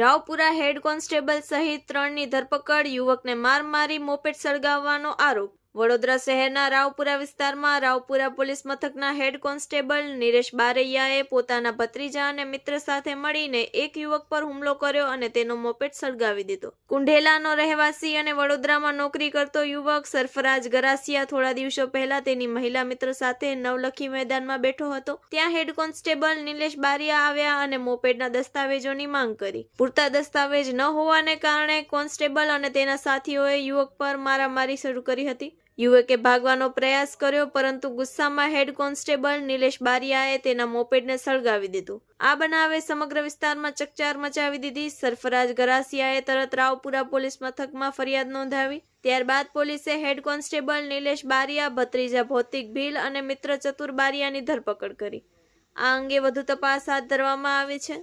Raopura head constable સહિત ત્રણની ધરપકડ યુવકને માર મારી મોપેટ સળગાવવાનો આરોપ વડોદરા શહેરના રાવપુરા વિસ્તારમાં રાવપુરા પોલીસ મથકના હેડ કોન્સ્ટેબલ નિરેશ બારૈયાએ પોતાના ભત્રીજા અને મિત્ર સાથે મળીને એક યુવક પર હુમલો કર્યો અને તેનો મોપેટ સળગાવી દીધો. કુંઢેલાનો રહેવાસી અને વડોદરામાં નોકરી કરતો યુવક સરફરાજ ગરાસિયા થોડા દિવસો પહેલા તેની મહિલા મિત્ર સાથે નવલખી મેદાનમાં બેઠો હતો. ત્યાં હેડ કોન્સ્ટેબલ નિલેશ બારિયા આવ્યા અને મોપેડના દસ્તાવેજોની માંગ કરી. પૂરતા દસ્તાવેજ ન હોવાને કારણે કોન્સ્ટેબલ અને તેના સાથીઓએ યુવક પર મારામારી શરૂ કરી હતી. યુવકે ભાગવાનો પ્રયાસ કર્યો, પરંતુ ગુસ્સામાં હેડ કોન્સ્ટેબલ નિલેશ બારિયાએ તેના મોપેડને સળગાવી દીધું. આ બનાવે સમગ્ર વિસ્તારમાં ચકચાર મચાવી દીધી. સરફરાજ ગરાસિયાએ તરત રાવપુરા પોલીસ મથકમાં ફરિયાદ નોંધાવી. ત્યારબાદ પોલીસે હેડ કોન્સ્ટેબલ નિલેશ બારિયા, ભત્રીજા ભૌતિક ભીલ અને મિત્ર ચતુર બારિયાની ધરપકડ કરી. આ અંગે વધુ તપાસ હાથ ધરવામાં આવી છે.